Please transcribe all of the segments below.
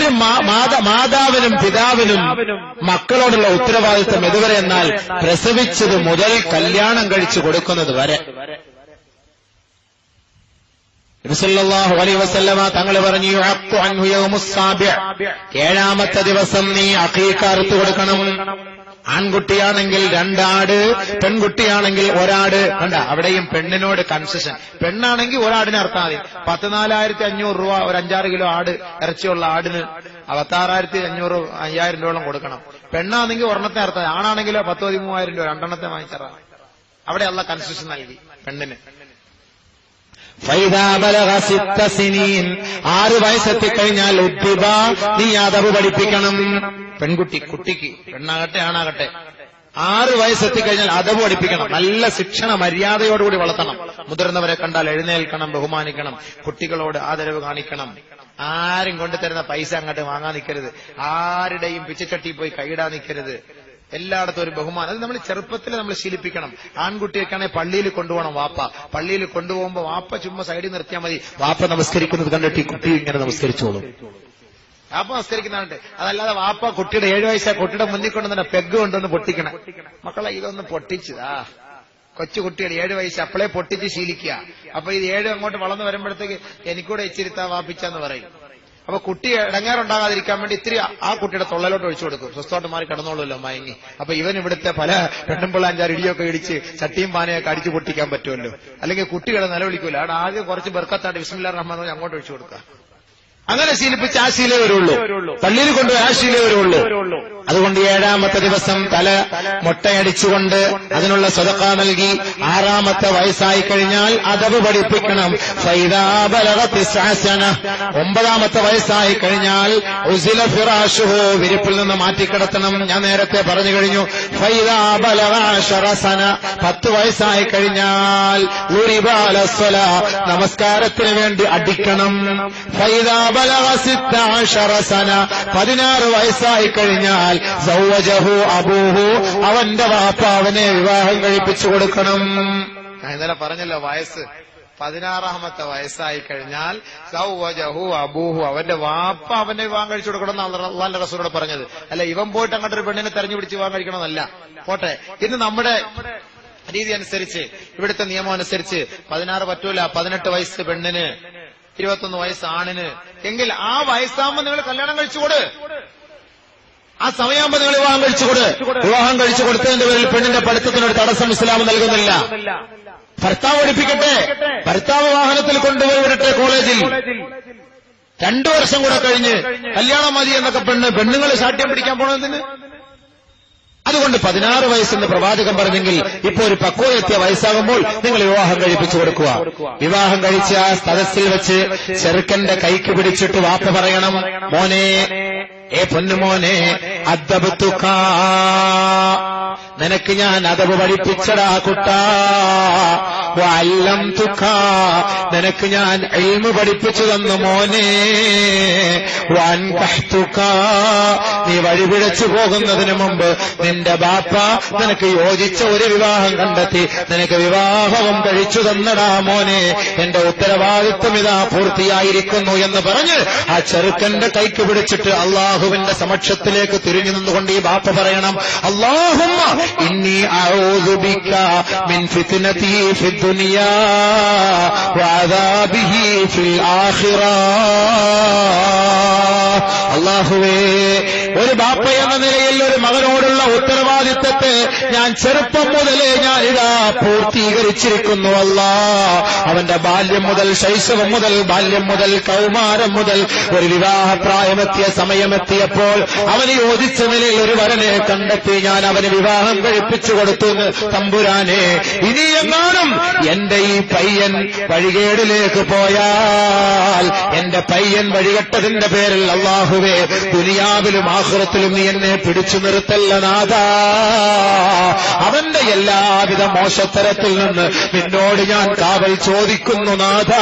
ഒരു മാതാവിനും പിതാവിനും മക്കളോടുള്ള ഉത്തരവാദിത്വം എതുവരെ എന്നാൽ പ്രസവിച്ചത് മുതൽ കല്യാണം കഴിച്ചു കൊടുക്കുന്നത് വരെ നബിസല്ലല്ലാഹു അലൈഹി വസല്ലമ തങ്ങൾ പറഞ്ഞു. ഏഴാമത്തെ ദിവസം നീ അഖീഖ കൊടുക്കണം ആൺകുട്ടിയാണെങ്കിൽ രണ്ടാട് പെൺകുട്ടിയാണെങ്കിൽ ഒരാട്. കണ്ട അവിടെയും പെണ്ണിനോട് കൺസെഷൻ. പെണ്ണാണെങ്കിൽ ഒരാടിന് അർത്ഥം മതി. പത്ത് നാലായിരത്തി അഞ്ഞൂറ് രൂപ ഒരു അഞ്ചാറ് കിലോ ആട് ഇറച്ചിയുള്ള ആടിന് അറുപത്താറായിരത്തി അഞ്ഞൂറ് അയ്യായിരം രൂപയോളം കൊടുക്കണം. പെണ്ണാണെങ്കിൽ ഒരെണ്ണത്തെ അർത്ഥം ആണാണെങ്കിലോ പത്ത് പതിമൂവായിരം രൂപ രണ്ടെണ്ണത്തെ വാങ്ങിച്ചറാണ് അവിടെ കൺസെഷൻ നൽകി പെണ്ണിന്. സിനീൻ. ആറ് വയസ്സെത്തിക്കഴിഞ്ഞാൽ ഉദ്ദിബ നീ അതവ് പഠിപ്പിക്കണം. പെൺകുട്ടി കുട്ടിക്ക് പെണ്ണാകട്ടെ ആണാകട്ടെ. ആറ് വയസ്സെത്തിക്കഴിഞ്ഞാൽ അതവ് പഠിപ്പിക്കണം. നല്ല ശിക്ഷണ മര്യാദയോടുകൂടി വളർത്തണം. മുതിർന്നവരെ കണ്ടാൽ എഴുന്നേൽക്കണം ബഹുമാനിക്കണം കുട്ടികളോട് ആദരവ് കാണിക്കണം. ആരും കൊണ്ടുതരുന്ന പൈസ അങ്ങോട്ട് വാങ്ങാൻ നിൽക്കരുത്. ആരുടെയും പിച്ചച്ചട്ടി പോയി കൈയിടാൻ നിൽക്കരുത്. എല്ലായിടത്തും ഒരു ബഹുമാനം. അത് നമ്മൾ ചെറുപ്പത്തിൽ നമ്മൾ ശീലിപ്പിക്കണം. ആൺകുട്ടിയൊക്കെയാണെങ്കിൽ പള്ളിയിൽ കൊണ്ടുപോകണം വാപ്പ. പള്ളിയിൽ കൊണ്ടുപോകുമ്പോൾ വാപ്പ ചുമ്മാ സൈഡിൽ നിർത്തിയാൽ മതി. വാപ്പ നമസ്കരിക്കുന്നത് കണ്ടിട്ട് ഈ കുട്ടി ഇങ്ങനെ നമസ്കരിച്ചോളും. വാപ്പ നമസ്കരിക്കുന്നുണ്ട് അതല്ലാതെ വാപ്പ കുട്ടിയുടെ ഏഴു വയസ്സായ കുട്ടിയുടെ മുന്നിൽ കൊണ്ട് തന്നെ പെഗ് കൊണ്ടൊന്ന് പൊട്ടിക്കണം. മക്കളെ ഇതൊന്ന് പൊട്ടിച്ചതാ കൊച്ചു കുട്ടികൾ ഏഴു വയസ്സ് അപ്പളെ പൊട്ടിച്ച് ശീലിക്കുക. അപ്പൊ ഇത് ഏഴ് അങ്ങോട്ട് വളർന്നു വരുമ്പോഴത്തേക്ക് എനിക്കൂടെ ഇച്ചിരിത്താ വാപ്പിച്ചെന്ന് പറയും. അപ്പൊ കുട്ടി ഇടങ്ങാറുണ്ടാകാതിരിക്കാൻ വേണ്ടി ഇത്തിരി ആ- കുട്ടിയുടെ തൊള്ളലോട്ട് ഒഴിച്ചു കൊടുക്കും. സ്വസ്ഥമായിട്ട് മാറി കിടന്നോളൂല്ലോ മയങ്ങി. അപ്പൊ ഇവൻ ഇവിടുത്തെ പല പെണ്ണുമ്പിള്ള അഞ്ചാറ് ഇടിയൊക്കെ ഇടിച്ച് ചട്ടിയും പാനയൊക്കെ അടിച്ചു പൊട്ടിക്കാൻ പറ്റുമല്ലോ. അല്ലെങ്കിൽ കുട്ടികളെ നിലവിളിക്കൂല. അവിടെ ആകെ കുറച്ച് ബെർക്കത്താണ്ട് വിസ്മില്ലാ റഹ്മാൻ അങ്ങോട്ട് ഒഴിച്ചു കൊടുക്കുക. അങ്ങനെ ശീലിപ്പിച്ച ആ ശീലേ വരുള്ളൂ. പള്ളിയിൽ കൊണ്ടുപോയി ആ ശീലേ വരുള്ളൂ. അതുകൊണ്ട് ഏഴാമത്തെ ദിവസം തല മുട്ടയടിച്ചുകൊണ്ട് അതിനുള്ള സ്വതക്ക നൽകി ആറാമത്തെ വയസ്സായി കഴിഞ്ഞാൽ അതവ് പഠിപ്പിക്കണം. ഒമ്പതാമത്തെ വയസ്സായി കഴിഞ്ഞാൽ ഉസില ഫിറാഷുഹോ. വിരിപ്പിൽ നിന്ന് മാറ്റിക്കിടത്തണം. ഞാൻ നേരത്തെ പറഞ്ഞു കഴിഞ്ഞു. ഫൈദാ ബലഗ അശറസന. പത്ത് വയസ്സായി കഴിഞ്ഞാൽ. നമസ്കാരത്തിന് വേണ്ടി അടിക്കണം. ഫൈദാ പതിനാറ് വയസ്സായി കഴിഞ്ഞാൽ സൗവജഹു അബൂഹു അവന്റെ വാപ്പ അവനെ വിവാഹം കഴിപ്പിച്ചു കൊടുക്കണം. ഞാൻ ഇന്നലെ പറഞ്ഞല്ലോ വയസ്സ് പതിനാറാമത്തെ വയസ്സായി കഴിഞ്ഞാൽ സൗവജഹു അബൂഹു അവന്റെ വാപ്പ അവനെ വിവാഹം കഴിച്ചു കൊടുക്കണം എന്നാണ് അള്ളാന്റെ റസൂലോട് പറഞ്ഞത്. അല്ല ഇവൻ പോയിട്ട് അങ്ങോട്ട് ഒരു പെണ്ണിനെ തെരഞ്ഞു പിടിച്ച് വിവാഹം കഴിക്കണമെന്നല്ല. പോട്ടെ ഇന്ന് നമ്മുടെ രീതി അനുസരിച്ച് ഇവിടുത്തെ നിയമം അനുസരിച്ച് പതിനാറ് പറ്റൂല പതിനെട്ട് വയസ്സ് പെണ്ണിന് ഇരുപത്തൊന്ന് വയസ്സ് ആണിന് എങ്കിൽ ആ വയസ്സാകുമ്പോൾ നിങ്ങൾ കല്യാണം കഴിച്ചുകൊട് ആ സമയമാകുമ്പോൾ നിങ്ങൾ വിവാഹം കഴിച്ചുകൊട് വിവാഹം കഴിച്ചു കൊടുത്തതിന്റെ പേരിൽ പെണ്ണിന്റെ പഠിത്തത്തിനൊരു തടസ്സം ഇസ്ലാം നൽകുന്നില്ല. ഭർത്താവ് പഠിപ്പിക്കട്ടെ. ഭർത്താവ് വാഹനത്തിൽ കൊണ്ടുപോയി വിടട്ടെ കോളേജിൽ. രണ്ടു വർഷം കൂടെ കഴിഞ്ഞ് കല്യാണം മതി എന്നൊക്കെ പെണ്ണ് പെണ്ണുങ്ങൾ ശാഠ്യം പിടിക്കാൻ പോണതിന് അതുകൊണ്ട് പതിനാറ് വയസ്സെന്ന് പ്രവാചകൻ പറഞ്ഞെങ്കിൽ ഇപ്പോൾ ഒരു പക്വയെത്തിയ വയസ്സാകുമ്പോൾ നിങ്ങൾ വിവാഹം കഴിപ്പിച്ചു കൊടുക്കുക. വിവാഹം കഴിച്ച ആ സ്ഥലത്തിൽ വെച്ച് ചെറുക്കന്റെ കൈക്ക് പിടിച്ചിട്ട് വാപ്പ പറയണം മോനെ ഏ പൊന്നുമോനെ അദ്ദബത്തുക നിനക്ക് ഞാൻ അതവ് പഠിപ്പിച്ചടാ കുട്ടാ. വല്ലം തുക്ക നിനക്ക് ഞാൻ എൽമ് പഠിപ്പിച്ചു തന്നു മോനെ. വൻ കഹ്തുക നീ വഴിപിഴച്ചു പോകുന്നതിന് മുമ്പ് നിന്റെ ബാപ്പ നിനക്ക് യോജിച്ച ഒരു വിവാഹം കണ്ടെത്തി. നിനക്ക് വിവാഹവും കഴിച്ചു തന്നടാ മോനെ. എന്റെ ഉത്തരവാദിത്വം ഇതാ പൂർത്തിയായിരിക്കുന്നു എന്ന് പറഞ്ഞ് ആ ചെറുക്കന്റെ കൈക്ക് പിടിച്ചിട്ട് അള്ളാഹുവിന്റെ സമക്ഷത്തിലേക്ക് തിരിഞ്ഞു നിന്നുകൊണ്ട് ഈ ബാപ്പ പറയണം അള്ളാഹുമ്മ ഇന്നി അഊദു وعذابه في الآخرة. അള്ളാഹുവേ ഒരു ബാപ്പ എന്ന നിലയിൽ ഒരു മകനോടുള്ള ഉത്തരവാദിത്തത്തെ ഞാൻ ചെറുപ്പം മുതലേ ഞാൻ ഇതാ പൂർത്തീകരിച്ചിരിക്കുന്നു അല്ല. അവന്റെ ബാല്യം മുതൽ ശൈശവം മുതൽ ബാല്യം മുതൽ കൗമാരം മുതൽ ഒരു വിവാഹപ്രായമെത്തിയ സമയമെത്തിയപ്പോൾ അവന് യോജിച്ച നിലയിൽ ഒരു വരനെ കണ്ടെത്തി ഞാൻ അവന് വിവാഹം കഴിപ്പിച്ചു കൊടുത്തു തമ്പുരാനെ ഇനി എങ്ങാനും എന്റെ ഈ പയ്യൻ വഴികേടിലേക്ക് പോയാൽ എന്റെ പയ്യൻ വഴികെട്ടതിന്റെ പേരിൽ അള്ളാഹുവേ ദുനിയാവിലും ആഹുറത്തിലും നീ എന്നെ പിടിച്ചു നിർത്തല്ല നാഥ. അവന്റെ എല്ലാവിധ മോശത്തരത്തിൽ നിന്ന് നിന്നോട് ഞാൻ കാവൽ ചോദിക്കുന്നു നാഥ.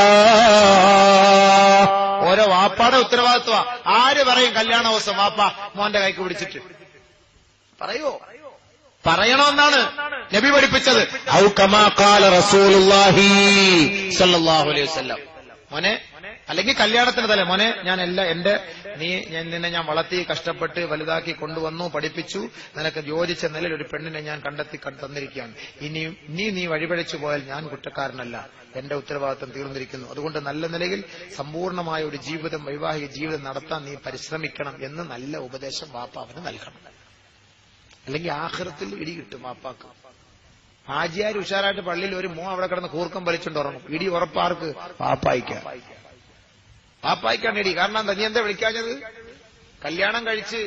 ഓരോ വാപ്പാടെ ഉത്തരവാദിത്വ ആര് പറയും കല്യാണ ദിവസം വാപ്പ മോന്റെ കൈക്ക് പിടിച്ചിട്ട്? പറയോ? പറയണമെന്നാണ് നബി പഠിപ്പിച്ചത്. മോനെ അല്ലെങ്കിൽ കല്യാണത്തിന് തല മോനെ ഞാൻ എല്ലാ എന്റെ നീ ഞാൻ നിന്നെ ഞാൻ വളർത്തി കഷ്ടപ്പെട്ട് വലുതാക്കി കൊണ്ടുവന്നു പഠിപ്പിച്ചു നിനക്ക് യോജിച്ച നിലയിൽ ഒരു പെണ്ണിനെ ഞാൻ കണ്ടെത്തി തന്നിരിക്കുകയാണ്. ഇനി നീ നീ വഴിപഴച്ചു പോയാൽ ഞാൻ കുറ്റക്കാരനല്ല. എന്റെ ഉത്തരവാദിത്വം തീർന്നിരിക്കുന്നു. അതുകൊണ്ട് നല്ല നിലയിൽ സമ്പൂർണമായ ഒരു ജീവിതം വൈവാഹിക ജീവിതം നടത്താൻ നീ പരിശ്രമിക്കണം എന്ന് നല്ല ഉപദേശം വാപ്പ അവന് നൽകണം. അല്ലെങ്കിൽ ആഹ്റത്തിൽ ഇടി കിട്ടും മാപ്പാക്ക് ഹാജിയാർ ഉഷാറായിട്ട് പള്ളിയിൽ ഒരു മോ അവിടെ കിടന്ന് കൂർക്കം വലിച്ചുകൊണ്ട് ഉറങ്ങും. ഇടി ഉറപ്പാർക്ക് പാപ്പായിക്ക. പാപ്പായിക്കാണ് ഇടി. കാരണം എന്താ നീ എന്താ വിളിക്കാഞ്ഞത്? കല്യാണം കഴിച്ച്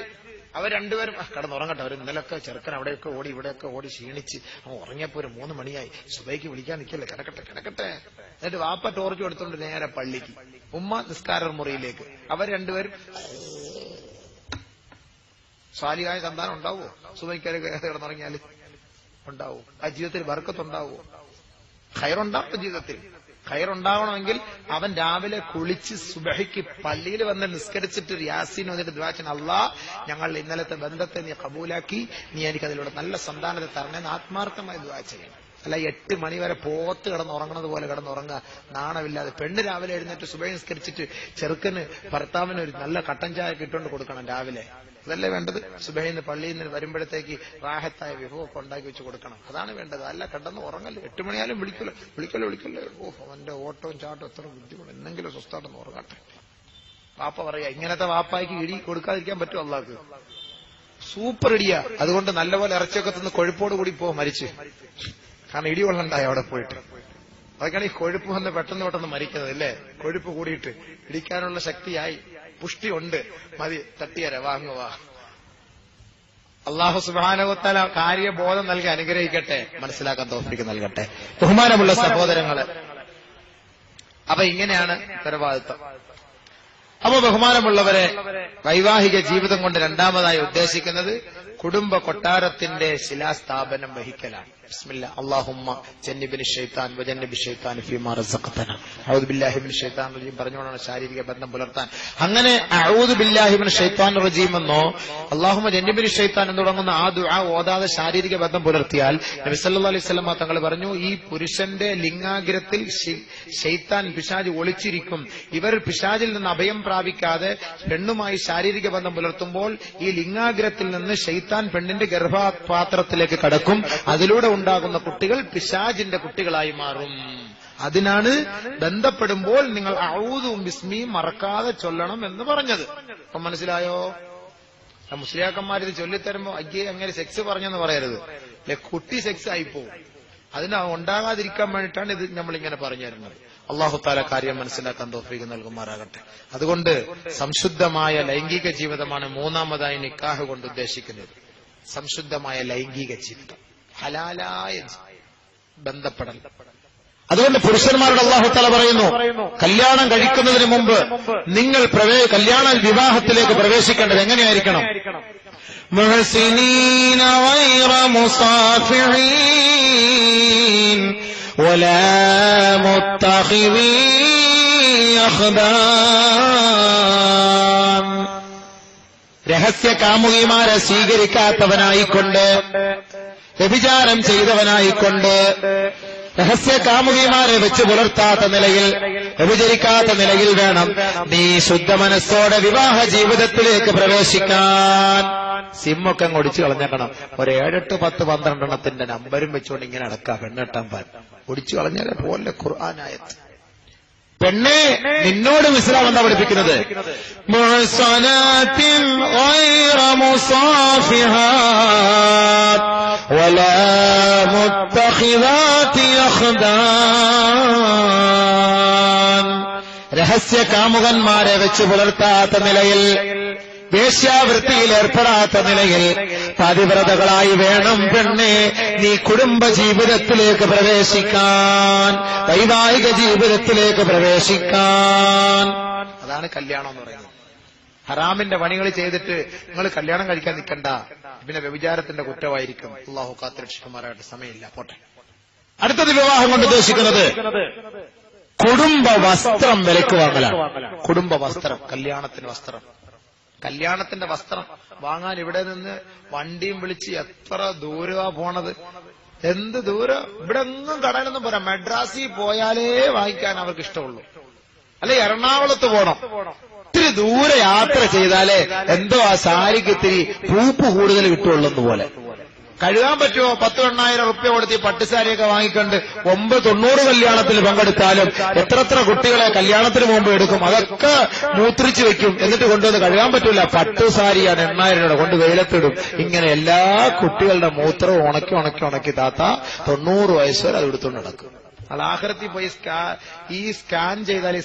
അവർ രണ്ടുപേരും കടന്ന് കിടന്നുറങ്ങട്ടെ അവർ ഇന്നലൊക്കെ ചെറുക്കൻ അവിടെയൊക്കെ ഓടി ഇവിടെയൊക്കെ ഓടി ക്ഷീണിച്ച് അവൻ ഉറങ്ങിയപ്പോ ഒരു മൂന്ന് മണിയായി. സുബൈക്ക് വിളിക്കാൻ നിൽക്കല്ലേ? കിടക്കട്ടെ കിടക്കട്ടെ. എന്നിട്ട് വാപ്പ ടോർച്ച് കൊടുത്തോണ്ട് നേരെ പള്ളിക്ക്. ഉമ്മ നിസ്കാര മുറിയിലേക്ക് അവർ രണ്ടുപേരും സ്വാലികായ സന്താനം ഉണ്ടാവുമോ സുബൈക്കാരൊക്കെ കിടന്നുറങ്ങിയാൽ ഉണ്ടാവും? ആ ജീവിതത്തിൽ വർക്കത്തുണ്ടാവുമോ ഖയറുണ്ടാവും ജീവിതത്തിൽ? ഖയറുണ്ടാവണമെങ്കിൽ അവൻ രാവിലെ കുളിച്ച് സുബഹിക്ക് പള്ളിയിൽ വന്ന് നിസ്കരിച്ചിട്ട് യാസീൻ വന്നിട്ട് ദ്വാചൻ അള്ളാ ഞങ്ങൾ ഇന്നലത്തെ ബന്ധത്തെ നീ കബൂലാക്കി നീ എനിക്ക് അതിലൂടെ നല്ല സന്താനത്തെ തരണേന്ന് ആത്മാർത്ഥമായി ദ്വാ ചെയ്യണം. അല്ല എട്ട് മണി വരെ പോത്ത് കിടന്ന് ഉറങ്ങണത് പോലെ കിടന്നുറങ്ങുക. നാണമില്ലാതെ പെണ്ണ് രാവിലെ എഴുന്നേറ്റ് സുബൈ നിസ്കരിച്ചിട്ട് ചെറുക്കന് ഭർത്താവിന് ഒരു നല്ല കട്ടൻ ചായ കിട്ടുകൊണ്ട് കൊടുക്കണം രാവിലെ. അതല്ലേ വേണ്ടത്? സുബൈന്ന് പള്ളിയിൽ നിന്ന് വരുമ്പോഴത്തേക്ക് റാഹത്തായ വിഭവമൊക്കെ ഉണ്ടാക്കി വെച്ച് കൊടുക്കണം. അതാണ് വേണ്ടത്. അല്ല കിടന്ന് ഉറങ്ങല്ലേ. എട്ട് മണിയാലും വിളിക്കല്ലോ. വിളിക്കല്ലോ വിളിക്കല്ലോ. ഓ അവന്റെ ഓട്ടവും ചാട്ടവും എത്ര ബുദ്ധിമുട്ട്. എന്തെങ്കിലും സ്വസ്ഥായിട്ടൊന്ന് ഉറങ്ങട്ടെ. വാപ്പ പറയാ ഇങ്ങനത്തെ വാപ്പായ്ക്ക് ഇടി കൊടുക്കാതിരിക്കാൻ പറ്റും അള്ളാക്ക്. സൂപ്പർ ഇടിയാ. അതുകൊണ്ട് നല്ലപോലെ ഇറച്ചിയൊക്കെ തിന്ന് കൊഴുപ്പോട് കൂടി പോ മരിച്ച്. കാരണം ഇടി കൊള്ളണ്ടായി അവിടെ പോയിട്ട്. അതൊക്കെയാണ് ഈ കൊഴുപ്പ് വന്ന് പെട്ടെന്ന് പെട്ടെന്ന് മരിക്കുന്നത് അല്ലേ? കൊഴുപ്പ് കൂടിയിട്ട് ഇടിക്കാനുള്ള ശക്തിയായി. പുഷ്ടി ഉണ്ട് മതി തട്ടിയര വാങ്ങുക അള്ളാഹു സുബാനകുത്തല കാര്യബോധം നൽകി അനുഗ്രഹിക്കട്ടെ മനസ്സിലാക്കാൻ തോഫിക്ക് നൽകട്ടെ. ബഹുമാനമുള്ള സഹോദരങ്ങൾ അപ്പൊ ഇങ്ങനെയാണ് ഉത്തരവാദിത്വം. അപ്പൊ ബഹുമാനമുള്ളവരെ വൈവാഹിക ജീവിതം കൊണ്ട് രണ്ടാമതായി ഉദ്ദേശിക്കുന്നത് കുടുംബ കൊട്ടാരത്തിന്റെ ശിലാസ്ഥാപനം വഹിക്കലാണ്. ബിസ്മില്ല. അള്ളാഹുമ്മ ജന്നിബിന് ഷെയ്ത്താൻ വജന്നിബി ഷെയ്ത്താൻ ഫീമാ റസഖത്തന ഔദു ബില്ലാഹിബിൻ ഷെയ്ത്താൻ റജീം പറഞ്ഞുകൊണ്ടാണ് ശാരീരിക ബന്ധം പുലർത്താൻ. അങ്ങനെ ഔദു ബില്ലാഹിബിൻ ഷെയ്ത്താൻ റജീം എന്നോ അല്ലാഹുമ്മ ജന്നിബിന് ഷെയ്ത്താൻ എന്ന് തുടങ്ങുന്ന ആ ദുആ ഓതാതെ ശാരീരിക ബന്ധം പുലർത്തിയാൽ നബി സല്ലല്ലാഹു അലൈഹി വസല്ലം തങ്ങൾ പറഞ്ഞു ഈ പുരുഷന്റെ ലിംഗാഗ്രത്തിൽ ഷെയ്ത്താൻ പിശാജ് ഒളിച്ചിരിക്കും. ഇവർ പിശാജിൽ നിന്ന് അഭയം പ്രാപിക്കാതെ പെണ്ണുമായി ശാരീരിക ബന്ധം പുലർത്തുമ്പോൾ ഈ ലിംഗാഗ്രത്തിൽ നിന്ന് ഷെയ്ത്താൻ പെണ്ണിന്റെ ഗർഭപാത്രത്തിലേക്ക് കടക്കും. അതിലൂടെ ഉണ്ടാകുന്ന കുട്ടികൾ പിശാജിന്റെ കുട്ടികളായി മാറും. അതിനാണ് ബന്ധപ്പെടുമ്പോൾ നിങ്ങൾ ഔദും ബിസ്മിയും മറക്കാതെ ചൊല്ലണം എന്ന് പറഞ്ഞത്. അപ്പൊ മനസ്സിലായോ? ഇത് ചൊല്ലിത്തരുമ്പോ അയ്യേ അങ്ങനെ സെക്സ് പറഞ്ഞെന്ന് പറയരുത്. കുട്ടി സെക്സ് ആയിപ്പോവും. അതിന് ഉണ്ടാകാതിരിക്കാൻ വേണ്ടിയിട്ടാണ് ഇത് നമ്മൾ ഇങ്ങനെ പറഞ്ഞു തരുന്നത്. അള്ളാഹു താല കാര്യം മനസ്സിലാക്കാൻ തോഫീക്ക് നൽകുമാറാകട്ടെ. അതുകൊണ്ട് സംശുദ്ധമായ ലൈംഗിക ജീവിതമാണ് മൂന്നാമതായി നിക്കാഹ് കൊണ്ട് ഉദ്ദേശിക്കുന്നത്. സംശുദ്ധമായ ലൈംഗിക ജീവിതം. ഹലാലായ ജി- ബന്ധപ്പെടൽ അതുകൊണ്ട് പുരുഷന്മാരോട് അള്ളാഹു തല പറയുന്നു കല്യാണം കഴിക്കുന്നതിന് മുമ്പ് നിങ്ങൾ പ്രവേ കല്യാണ വിവാഹത്തിലേക്ക് പ്രവേശിക്കേണ്ടത് എങ്ങനെയായിരിക്കണം محسنين غير مصافحين ولا متخذي أخدان രഹസ്യ കാമുകിമാരെ സ്വീകരിക്കാത്തവനായിക്കൊണ്ട് വ്യഭിചാരം ചെയ്തവനായിക്കൊണ്ട് രഹസ്യ കാമുകിമാരെ വെച്ച് പുലർത്താത്ത നിലയിൽ വ്യഭിചരിക്കാത്ത നിലയിൽ വേണം നീ ശുദ്ധ മനസ്സോടെ വിവാഹ ജീവിതത്തിലേക്ക് പ്രവേശിക്കാൻ. സിമ്മൊക്കെ ഒടിച്ചു കളഞ്ഞേക്കണം. ഒരു ഏഴെട്ട് പത്ത് പന്ത്രണ്ടെണ്ണത്തിന്റെ നമ്പരും വെച്ചുകൊണ്ട് ഇങ്ങനെ അടക്കാം പെണ്ണെട്ടാൻ പാൻ. ഒടിച്ചു കളഞ്ഞാലേ പോലെ ഖുർആാനായത് പെണ്ണെ നിന്നോട് മിസ്ലാം എന്താ പഠിപ്പിക്കുന്നത്? മുഹസനാത്തിൻ ولا متخذات أخدان രഹസ്യ കാമുകന്മാരെ വെച്ച് പുലർത്താത്ത നിലയിൽ വേശ്യാവൃത്തിയിൽ ഏർപ്പെടാത്ത നിലയിൽ പതിവ്രതകളായി വേണം പെണ്ണെ നീ കുടുംബ ജീവിതത്തിലേക്ക് പ്രവേശിക്കാൻ വൈവാഹിക ജീവിതത്തിലേക്ക് പ്രവേശിക്കാൻ അതാണ് കല്യാണം എന്ന് പറയുന്നത് ഹറാമിന്റെ പണികൾ ചെയ്തിട്ട് നിങ്ങൾ കല്യാണം കഴിക്കാൻ നിൽക്കണ്ട പിന്നെ വ്യഭിചാരത്തിന്റെ കുറ്റമായിരിക്കും. അള്ളാഹു കാത്തുരക്ഷിക്കുമാരായിട്ട് സമയമില്ല. പോട്ടെ. അടുത്തത് വിവാഹം കൊണ്ട് ഉദ്ദേശിക്കുന്നത് കുടുംബ വസ്ത്രം വിലക്ക് വാങ്ങലാണ്. കുടുംബ വസ്ത്രം കല്യാണത്തിന് വസ്ത്രം. കല്യാണത്തിന്റെ വസ്ത്രം വാങ്ങാൻ ഇവിടെ നിന്ന് വണ്ടിയും വിളിച്ച് എത്ര ദൂരമാ പോണത്? എന്ത് ദൂരം? ഇവിടെ എങ്ങും കടയിലൊന്നും പോരാ. മെഡ്രാസിൽ പോയാലേ വാങ്ങിക്കാൻ അവർക്ക് ഇഷ്ടമുള്ളൂ. അല്ലെ എറണാകുളത്ത് പോണം. ഇത്തിരി ദൂരെ യാത്ര ചെയ്താലേ എന്തോ ആ സാരിക്ക് ഇത്തിരി പൂപ്പ് കൂടുതൽ കിട്ടുള്ളൂ പോലെ. കഴുകാൻ പറ്റുമോ? പത്ത് എണ്ണായിരം റുപ്യ കൊടുത്ത് ഈ പട്ടുസാരിയൊക്കെ വാങ്ങിക്കൊണ്ട് ഒമ്പത് തൊണ്ണൂറ് കല്യാണത്തിൽ പങ്കെടുത്താലും എത്ര എത്ര കുട്ടികളെ കല്യാണത്തിന് മുമ്പ് എടുക്കും? അതൊക്കെ മൂത്രിച്ച് വെക്കും. എന്നിട്ട് കൊണ്ടുവന്ന് കഴുകാൻ പറ്റൂല. പട്ടുസാരിയാണ് എണ്ണായിരം രൂപ കൊണ്ട് വെയിലത്തിടും. ഇങ്ങനെ എല്ലാ കുട്ടികളുടെ മൂത്രവും ഉണക്കി ഉണക്കി ഉണക്കി താത്ത തൊണ്ണൂറ് വയസ്സ് വരെ അത് എടുത്തുകൊണ്ട് നടക്കും. അത് ആഹ്രത്തിൽ പോയി സ്കാ ഈ സ്കാൻ ചെയ്താൽ